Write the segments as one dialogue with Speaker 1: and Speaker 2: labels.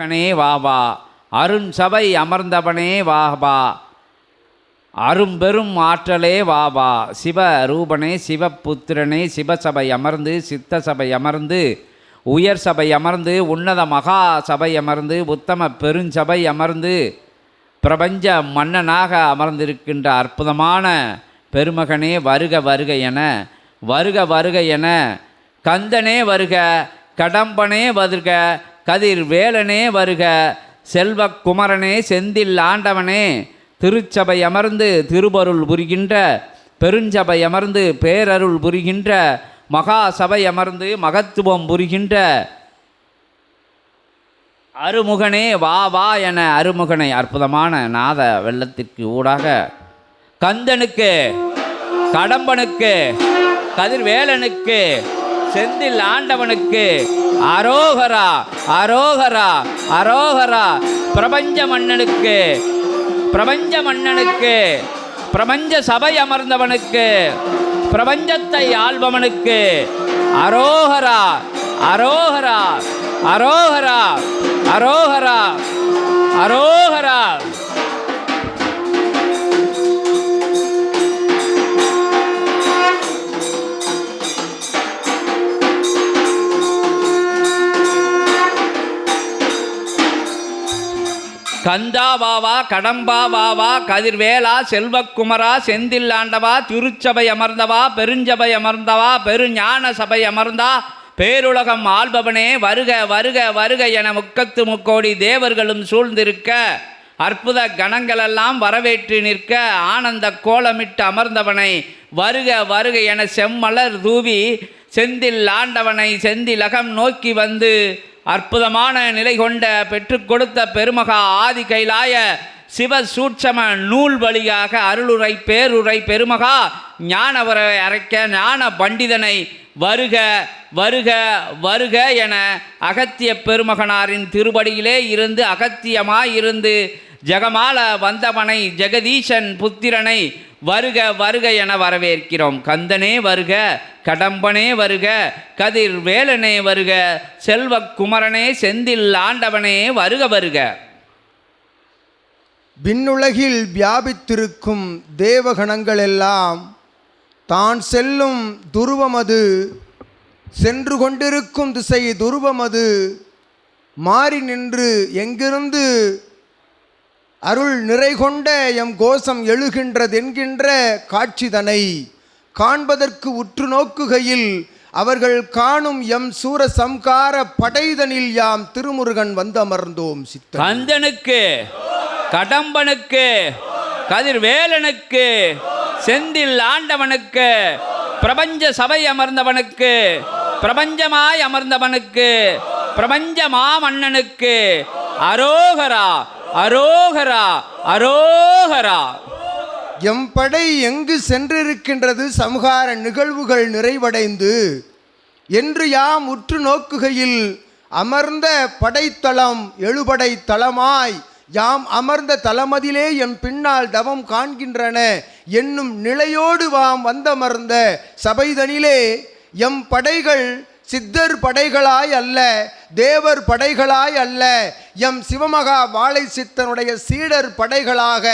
Speaker 1: மகனே வாவா அருண் சபை அமர்ந்தவனே வாபா அரும்பெரும் ஆற்றலே வாவா சிவ ரூபனே சிவபுத்திரனே சிவசபை அமர்ந்து சித்த சபை அமர்ந்து உயர் சபை அமர்ந்து உன்னத மகா சபை அமர்ந்து உத்தம பெருஞ்சபை அமர்ந்து பிரபஞ்ச மன்னனாக அமர்ந்திருக்கின்ற அற்புதமான பெருமகனே வருக வருக என வருக வருக என கந்தனே வருக கடம்பனே வருக கதிர் வேலனே வருக செல்வக்குமரனே செந்தில் ஆண்டவனே. திருச்சபை அமர்ந்து திருபொருள் புரிகின்ற பெருஞ்சபை அமர்ந்து பேரருள் புரிகின்ற மகா சபை அமர்ந்து மகத்துவம் புரிகின்ற. அருமுகனே வா வா என அருமுகனை அற்புதமான நாத வெள்ளத்திற்கு ஊடாக. கந்தனுக்கு கடம்பனுக்கு கதிர்வேலனுக்கு செந்தில் ஆண்டவனுக்கு அரோகரா அரோகரா அரோகரா பிரபஞ்ச மன்னனுக்கு பிரபஞ்ச மன்னனுக்கு பிரபஞ்ச சபை அமர்ந்தவனுக்கு பிரபஞ்சத்தை ஆள்பவனுக்கு. அரோகரா அரோகரா அரோகரா அரோகரா அரோகரா கந்தா வாவா கடம்பா வாவா கதிர்வேலா செல்வக்குமரா செந்தில் ஆண்டவா திருச்சபை அமர்ந்தவா பெருஞ்சபை அமர்ந்தவா பெருஞான சபை அமர்ந்தா பேருலகம் ஆள்பவனே வருக வருக வருக என முக்கத்து முக்கோடி தேவர்களும் சூழ்ந்திருக்க அற்புத கணங்களெல்லாம் வரவேற்று நிற்க ஆனந்த கோலமிட்டு அமர்ந்தவனை வருக வருக என செம்மலர் தூவி செந்தில் ஆண்டவனை செந்திலகம் நோக்கி வந்து அற்புதமான நிலை கொண்ட பெற்றுக் கொடுத்த பெருமகா ஆதி கைலாய சிவ சூட்சம நூல் வழியாக அருளுரை பேருரை பெருமகா ஞானவரை அரைக்க ஞான பண்டிதனை வருக வருக வருக என அகத்திய பெருமகனாரின் திருபடியிலே இருந்து அகத்தியமாயிருந்து ஜெகமால வந்தவனை ஜெகதீசன் புத்திரனை வருக வருக என வரவேற்கிறோம். கந்தனே வருக கடம்பனே வருக கதிர் வேலனே வருக செல்வ குமரனே செந்தில் ஆண்டவனே வருக வருக.
Speaker 2: விண்ணுலகில் வியாபித்திருக்கும் தேவகணங்கள் எல்லாம் தான் செல்லும் துருவமது சென்று கொண்டிருக்கும் திசை துருவமது மாறி நின்று எங்கிருந்து அருள் நிறை கொண்ட எம் கோஷம் எழுகின்றதென்கின்ற காட்சிதனை காண்பதற்கு உற்று நோக்குகையில் அவர்கள் காணும் எம் சூர சம்கார படைதனில் யாம் திருமுருகன் வந்தமர்ந்தோம் சித்த
Speaker 1: கந்தனுக்கு கடம்பனுக்கு கதிர்வேலனுக்கு செந்தில் ஆண்டவனுக்கு பிரபஞ்ச சபை அமர்ந்தவனுக்கு பிரபஞ்சமாய் அமர்ந்தவனுக்கு பிரபஞ்ச மாமன்னனுக்கு அரோகரா அரோகரா அரோகரா.
Speaker 2: எம் படை எங்கு சென்றிருக்கின்றது? சமுகார நிகழ்வுகள் நிறைவடைந்து என்று யாம் உற்று நோக்குகையில் அமர்ந்த படைத்தளம் எழுபடை தளமாய் யாம் அமர்ந்த தலமதிலே எம் பின்னால் தவம் காண்கின்றன என்னும் நிலையோடு வாம் வந்தமர்ந்த சபைதனிலே எம் படைகள் சித்தர் படைகளாய் அல்ல தேவர் படைகளாய் அல்ல எம் சிவமகா வாழை சித்தனுடைய சீடர் படைகளாக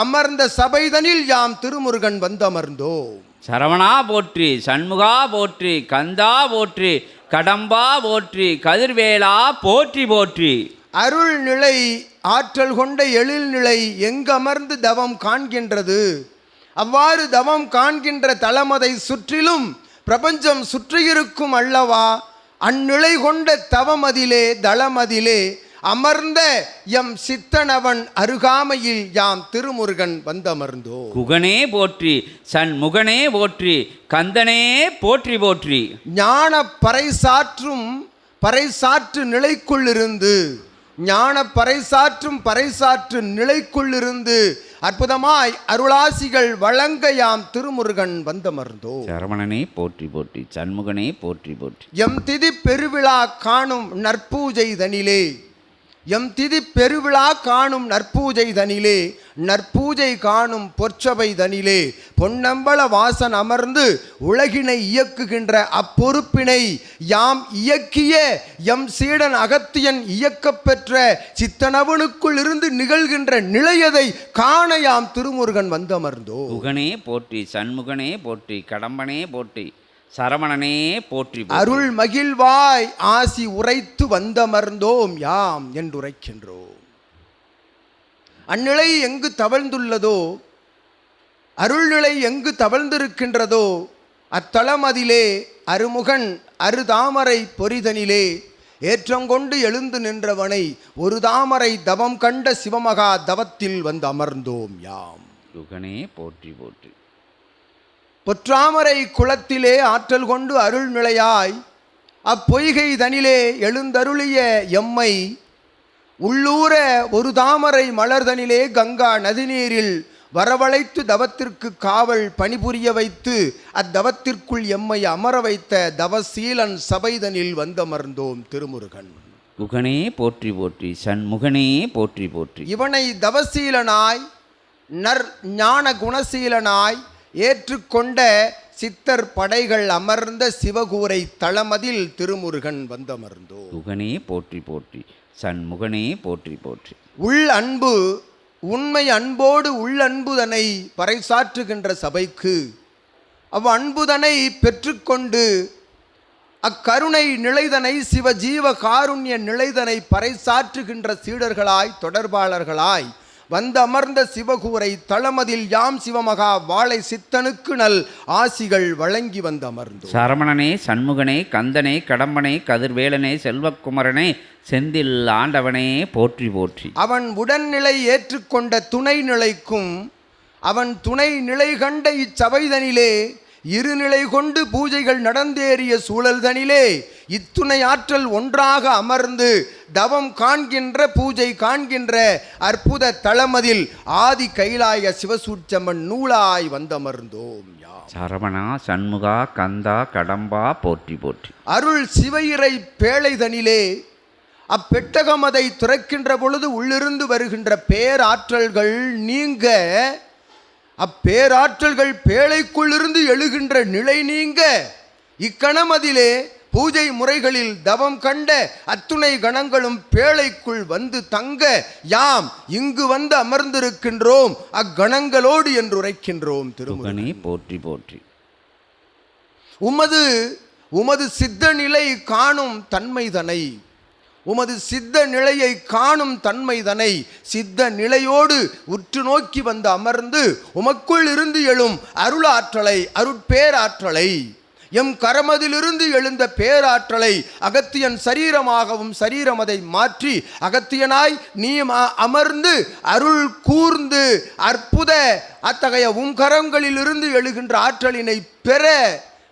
Speaker 2: அமர்ந்த சபைதனில் யாம் திருமுருகன் வந்தமர்ந்தோம்
Speaker 1: சரவணா போற்றி சண்முகா போற்றி கந்தா போற்றி கடம்பா போற்றி கதிர்வேலா போற்றி போற்றி.
Speaker 2: அருள் நிலை ஆற்றல் கொண்ட எழில் நிலை எங்கமர்ந்து தவம் காண்கின்றது. அவ்வாறு தவம் காண்கின்ற தலமதை சுற்றிலும் பிரபஞ்சம் சுற்றியிருக்கும் அல்லவா? அந்நிலை கொண்ட தவமதிலே தளமதிலே அமர்ந்த எம் சித்தனவன் அருகாமையில் யாம் திருமுருகன் வந்தமர்ந்தோ.
Speaker 1: குகனே போற்றி சண்முகனே போற்றி கந்தனே போற்றி போற்றி.
Speaker 2: ஞான பறைசாற்றும் பறைசாற்று நிலைக்குள்ளிருந்து ஞான பறைசாற்றும் பறைசாற்று நிலைக்குள்ளிருந்து அற்புதமாய் அருளாசிகள் வழங்க யாம் திருமுருகன் வந்தமர்ந்தோ.
Speaker 1: சரவணனே போற்றி போற்றி சண்முகனே போற்றி போற்றி.
Speaker 2: எம் திதி பெருவிழா காணும் நற்பூஜை தனிலே. எம் திதி பெருவிழா காணும் நற்பூஜை தனிலே நற்பூஜை காணும் பொற்சபை தனிலே பொன்னம்பல வாசன் அமர்ந்து உலகினை இயக்குகின்ற அப்பொறுப்பினை யாம் இயக்கிய எம் சீடன் அகத்தியன் இயக்கப்பெற்ற சித்தனவனுக்குள் இருந்து நிகழ்கின்ற நிலையதை காண யாம் திருமுருகன் வந்தமர்ந்தோ.
Speaker 1: முகனே போற்றி சண்முகனே போற்றி கடம்பனே போற்றி. சரவணனே போற்றி.
Speaker 2: அருள் மகிழ்வாய் ஆசி உரைத்து வந்தமர்ந்தோம் யாம் என்றுரைக்கின்றோம். அந்நிலை எங்கு தவழ்ந்துள்ளதோ அருள்நிலை எங்கு தவழ்ந்திருக்கின்றதோ அத்தலம் அதிலே அருமுகன் அருதாமரை பொரிதனிலே ஏற்றங்கொண்டு எழுந்து நின்றவனை ஒரு தாமரை தவம் கண்ட சிவமகா தவத்தில் வந்து அமர்ந்தோம் யாம்.
Speaker 1: யுகனே போற்றி போற்றி.
Speaker 2: பொற்றாமரை குளத்திலே ஆற்றல் கொண்டு அருள் நிலையாய் அப்பொய்கை தனிலே எழுந்தருளிய எம்மை உள்ளூர ஒரு தாமரை மலர்தனிலே கங்கா நதிநீரில் வரவழைத்து தவத்திற்கு காவல் பணிபுரிய வைத்து அத்தவத்திற்குள் எம்மை அமர வைத்த தவசீலன் சபைதனில் வந்தமர்ந்தோம் திருமுருகன்.
Speaker 1: குகனே போற்றி போற்றி சண்முகனே போற்றி போற்றி.
Speaker 2: இவனை தவசீலனாய் நர் ஞான குணசீலனாய் ஏற்றுக்கொண்ட சித்தர் படைகள் அமர்ந்த சிவகூரை தளமதில் திருமுருகன் வந்தமர்ந்தோ.
Speaker 1: குகனே போற்றி போற்றி சண்முகனே போற்றி போற்றி.
Speaker 2: உள் அன்பு உண்மை அன்போடு உள்ளன்புதனை பறைசாற்றுகின்ற சபைக்கு அவ் அன்புதனை பெற்றுக்கொண்டு அக்கருணை நிலைதனை சிவஜீவ காருண்ய நிலைதனை பறைசாற்றுகின்ற சீடர்களாய் தொடர்பாளர்களாய் வந்து அமர்ந்த சிவகூரை தளமதில் யாம் சிவமகா வாழை சித்தனுக்கு நல் ஆசிகள் வழங்கி வந்து அமர்ந்தோம்
Speaker 1: சரவணனே சண்முகனே கந்தனே கடம்பனே கதிர்வேலனே செல்வக்குமரனே செந்தில் ஆண்டவனே போற்றி போற்றி.
Speaker 2: அவன் உடன்நிலை ஏற்றுக்கொண்ட துணை நிலைக்கும் அவன் துணை நிலை கண்ட இச்சபைதனிலே இருநிலை கொண்டு பூஜைகள் நடந்தேறிய சூழல்தனிலே இத்துணை ஆற்றல் ஒன்றாக அமர்ந்து தவம் காண்கின்ற பூஜை காண்கின்ற அற்புத தளமதில் ஆதி கைலாய சிவசூட்சமன் நூலாய் வந்தமர்ந்தோம் யாம்.
Speaker 1: சரவணா சண்முகா கந்தா கடம்பா போற்றி போற்றி.
Speaker 2: அருள் சிவையிறை பேழைதனிலே அப்பெட்டகம் அதை துறக்கின்ற பொழுது உள்ளிருந்து வருகின்ற பேராற்றல்கள் நீங்க அப்பேராற்றல்கள் பேழைக்குள்ளிருந்து எழுகின்ற நிலை நீங்க. இக்கணம் அதிலே பூஜை முறைகளில் தவம் கண்ட அத்துணை கணங்களும் பேழைக்குள் வந்து தங்க. யாம் இங்கு வந்து அமர்ந்திருக்கின்றோம் அக்கணங்களோடு என்று உரைக்கின்றோம்
Speaker 1: குகனே போற்றி போற்றி.
Speaker 2: உமது உமது சித்த நிலை காணும் தன்மைதனை. உமது சித்த நிலையை காணும் தன்மைதனை சித்த நிலையோடு உற்று நோக்கி வந்து அமர்ந்து உமக்குள் இருந்து எழும் அருளாற்றலை அருட்பேராற்றலை. எம் கரமதிலிருந்து எழுந்த பேராற்றலை அகத்தியன் சரீரமாகவும் சரீரம் அதை மாற்றி அகத்தியனாய் நீ அமர்ந்து அருள் கூர்ந்து அற்புத அத்தகைய உங்கரங்களிலிருந்து எழுகின்ற ஆற்றலினை பெற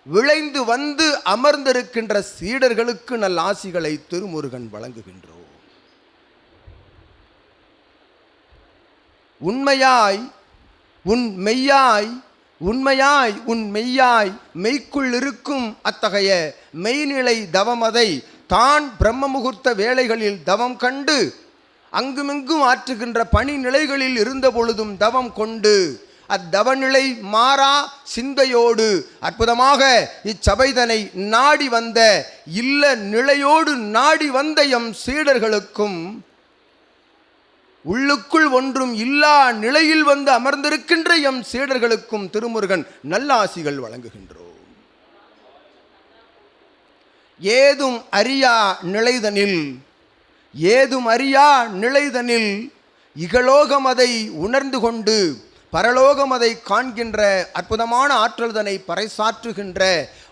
Speaker 2: விளைந்து வந்து அமர்ந்திருக்கின்ற சீடர்களுக்கு நல் ஆசிகளை திருமுருகன் வழங்குகின்றோம். உண்மையாய் உன் மெய்யாய் உண்மையாய் உன் மெய்யாய் மெய்க்குள் இருக்கும் அத்தகைய மெய்நிலை தவமதை தான் பிரம்ம முகூர்த்த வேளைகளில் தவம் கண்டு அங்குமிங்கும் ஆற்றுகின்ற பணி நிலைகளில் இருந்த பொழுதும் தவம் கொண்டு அத்தவநிலை மாறா சிந்தையோடு அற்புதமாக இச்சபைதனை நாடி வந்த இல்ல நிலையோடு நாடி வந்த எம் சீடர்களுக்கும் உள்ளுக்குள் ஒன்றும் இல்லா நிலையில் வந்து அமர்ந்திருக்கின்ற எம் சீடர்களுக்கும் திருமுருகன் நல்லாசிகள் வழங்குகின்றோம். ஏதும் அறியா நிலைதனில் ஏதும் அறியா நிலைதனில் இகலோகம் அதை உணர்ந்து கொண்டு பரலோகம் அதை காண்கின்ற அற்புதமான ஆற்றல்தனை பறைசாற்றுகின்ற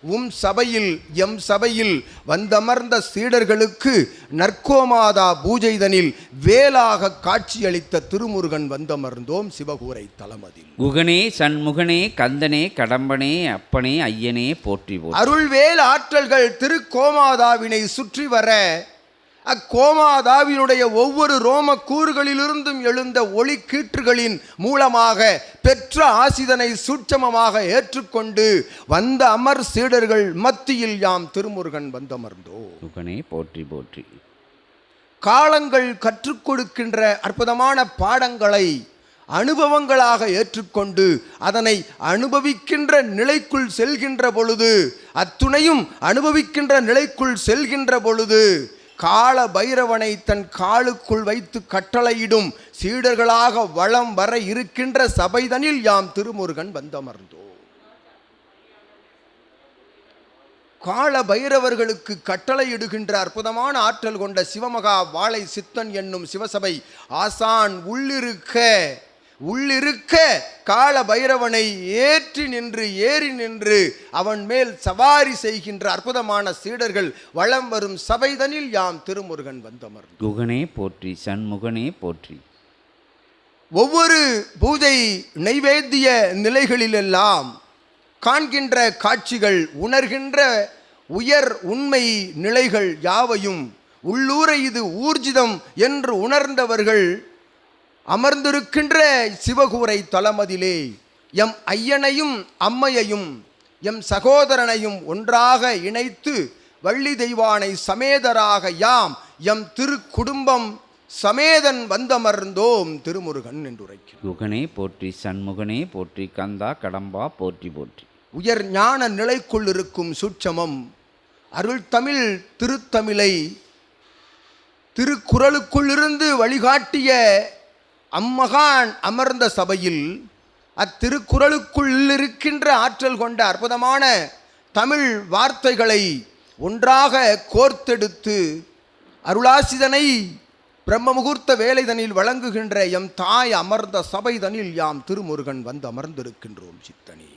Speaker 2: உம் சபையில் எம் சபையில் வந்தமர்ந்த சீடர்களுக்கு நற்கோமாதா பூஜைதனில் வேலாக காட்சியளித்த திருமுருகன் வந்தமர்ந்தோம் சிவகூரை தலமதில்
Speaker 1: குகனே சண்முகனே கந்தனே கடம்பனே அப்பனே ஐயனே போற்றி.
Speaker 2: அருள்வேல் ஆற்றல்கள் திருக்கோமாதாவினை சுற்றி வர அக்கோமாதாவினுடைய ஒவ்வொரு ரோம கூறுகளிலிருந்தும் எழுந்த ஒளி கீற்றுகளின் மூலமாக பெற்ற ஆசிதனை சூட்சமமாக ஏற்றுக்கொண்டு வந்த அமர் சீடர்கள் மத்தியில் யாம் திருமுருகன் வந்தமர்ந்தோ.
Speaker 1: குகனே போற்றி போற்றி.
Speaker 2: காலங்கள் கற்றுக் கொடுக்கின்ற அற்புதமான பாடங்களை அனுபவங்களாக ஏற்றுக்கொண்டு அதனை அனுபவிக்கின்ற நிலைக்குள் செல்கின்ற பொழுது அத்துணையும் அனுபவிக்கின்ற நிலைக்குள் செல்கின்ற பொழுது கால பைரவனை தன் காலுக்குள் வைத்து கட்டளையிடும் சீடர்களாக வளம் வர இருக்கின்ற சபைதனில் யாம் திருமுருகன் வந்தமர்ந்தோம் கால பைரவர்களுக்கு கட்டளையிடுகின்ற அற்புதமான ஆற்றல் கொண்ட சிவமகா வாழை சித்தன் என்னும் சிவசபை ஆசான் உள்ளிருக்க உள்ளிருக்க கால பைரவனை ஏற்றி நின்று ஏறி நின்று அவன் மேல் சவாரி செய்கின்ற அற்புதமான சீடர்கள் வலம் வரும் சபைதனில் யாம் திருமுருகன் வந்தமர்
Speaker 1: குகனே போற்றி சண்முகனே போற்றி.
Speaker 2: ஒவ்வொரு பூஜை நைவேத்திய நிலைகளிலெல்லாம் காண்கின்ற காட்சிகள் உணர்கின்ற உயர் உண்மை நிலைகள் யாவையும் உள்ளூர இது ஊர்ஜிதம் என்று உணர்ந்தவர்கள் அமர்ந்திருக்கின்ற சிவகூரை தலமதிலே எம் ஐயனையும் அம்மையையும் எம் சகோதரனையும் ஒன்றாக இணைத்து வள்ளி தெய்வானை சமேதராக யாம் எம் திருக்குடும்பம் சமேதன் வந்தமர்ந்தோம் திருமுருகன் என்று
Speaker 1: குகனே போற்றி சண்முகனே போற்றி கந்தா கடம்பா போற்றி போற்றி.
Speaker 2: உயர் ஞான நிலைக்குள் இருக்கும் சூட்சமம் அருள் தமிழ் திருத்தமிழை திருக்குறளுக்குள்ளிருந்து வழிகாட்டிய அம்மகான் அமர்ந்த சபையில் அத்திருக்குறளுக்குள் இருக்கின்ற ஆற்றல் கொண்ட அற்புதமான தமிழ் வார்த்தைகளை ஒன்றாக கோர்த்தெடுத்து அருளாசிதனை பிரம்ம முகூர்த்த வேலைதனில் வழங்குகின்ற எம் தாய் அமர்ந்த சபைதனில் யாம் திருமுருகன் வந்து அமர்ந்திருக்கின்றோம் சித்தனே.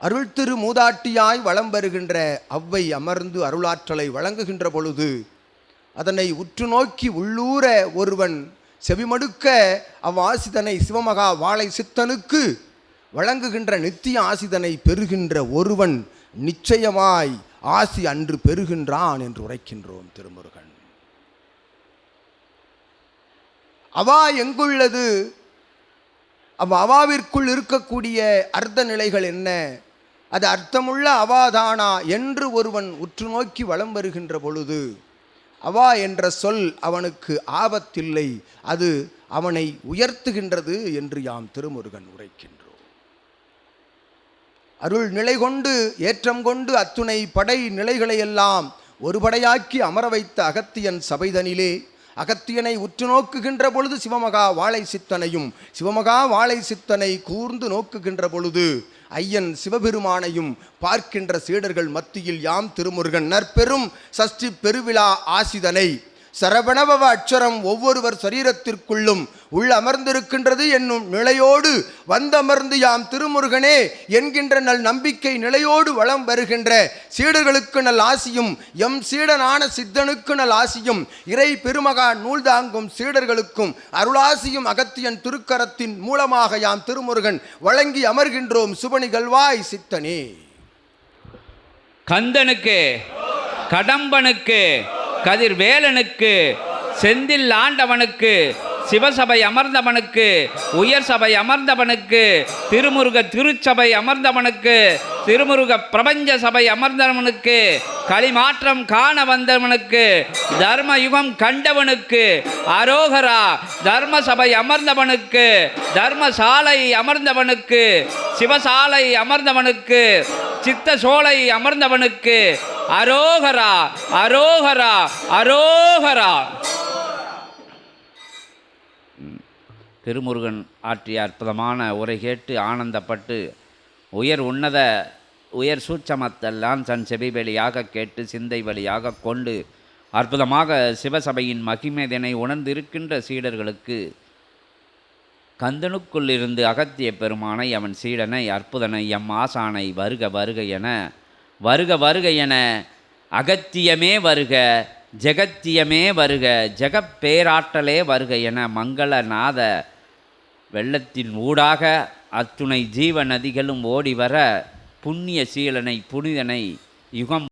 Speaker 2: அருள் திரு மூதாட்டியாய் வலம் வருகின்ற அவ்வை அமர்ந்து அருளாற்றலை வழங்குகின்ற பொழுது அதனை உற்று நோக்கி உள்ளூர ஒருவன் செவிமடுக்க அவ்வாசிதனை சிவமகா வாழை சித்தனுக்கு வழங்குகின்ற நித்திய ஆசிதனை பெறுகின்ற ஒருவன் நிச்சயமாய் ஆசி அன்று பெறுகின்றான் என்று உரைக்கின்றோம் திருமுருகன். அவா எங்குள்ளது? அவ் அவாவிற்குள் இருக்கக்கூடிய அர்த்த நிலைகள் என்ன? அது அர்த்தமுள்ள அவாதானா? என்று ஒருவன் உற்று நோக்கி வலம் வருகின்ற பொழுது அவா என்ற சொல் அவனுக்கு ஆபத்தில்லை. அது அவனை உயர்த்துகின்றது என்று யாம் திருமுருகன் உரைக்கின்றோம். அருள் நிலை கொண்டு ஏற்றம் கொண்டு அத்துணை படை நிலைகளையெல்லாம் ஒரு படையாக்கி அமர வைத்த அகத்தியன் சபைதனிலே அகத்தியனை உற்று நோக்குகின்ற பொழுது சிவமகா வாழை சித்தனையும் சிவமகா வாழை சித்தனை கூர்ந்து நோக்குகின்ற பொழுது ஐயன் சிவபெருமானையும் பார்க்கின்ற சீடர்கள் மத்தியில் யாம் திருமுருகன் நற்பெரும் சஷ்டி பெருவிழா ஆசிதனை. சரவணபவ அட்சரம் ஒவ்வொருவர் சரீரத்திற்குள்ளும் உள் அமர்ந்திருக்கின்றது என்னும் நிலையோடு வந்தமர்ந்து யாம் திருமுருகனே என்கின்ற நல் நம்பிக்கை நிலையோடு வளம் வருகின்ற சீடர்களுக்கு நல் ஆசியும் எம் சீடனான சித்தனுக்கு நல் ஆசியும் இறை பெருமகா நூல் தாங்கும் சீடர்களுக்கும் அருளாசியும் அகத்தியன் திருக்கரத்தின் மூலமாக யாம் திருமுருகன் வழங்கி அமர்கின்றோம் சுபனிகள்வாய் சித்தனே.
Speaker 1: கந்தனுக்கு கடம்பனுக்கு கதிர்வேலனுக்கு செந்தில் ஆண்டவனுக்கு சிவசபை அமர்ந்தவனுக்கு உயர் சபை அமர்ந்தவனுக்கு திருமுருக திருச்சபை அமர்ந்தவனுக்கு திருமுருக பிரபஞ்ச சபை அமர்ந்தவனுக்கு களிமாற்றம் காண வந்தவனுக்கு தர்ம யுகம் கண்டவனுக்கு அரோகரா தர்ம சபை அமர்ந்தவனுக்கு தர்மசாலை அமர்ந்தவனுக்கு சிவசாலை அமர்ந்தவனுக்கு சித்த சோலை அமர்ந்தவனுக்கு அரோகரா அரோகரா அரோகரா. திருமுருகன் ஆற்றிய அற்புதமான உரை கேட்டு ஆனந்தப்பட்டு உயர் உன்னத உயர் சூட்சமத்தெல்லாம் தன் செவி வழியாக கேட்டு சிந்தை வழியாக கொண்டு அற்புதமாக சிவசபையின் மகிமைதனை உணர்ந்திருக்கின்ற சீடர்களுக்கு கந்தனுக்குள்ளிருந்து அகத்திய பெருமானை அவன் சீடனை அற்புதனை எம் ஆசானை வருக வருக என வருக வருக என அகத்தியமே வருக ஜெகத்தியமே வருக ஜெகப்பேராற்றலே வருக என மங்களநாத வெள்ளத்தின் ஊடாக அத்துணை ஜீவ நதிகளும் ஓடி வர புண்ணிய சீலனை புனிதனை யுகம்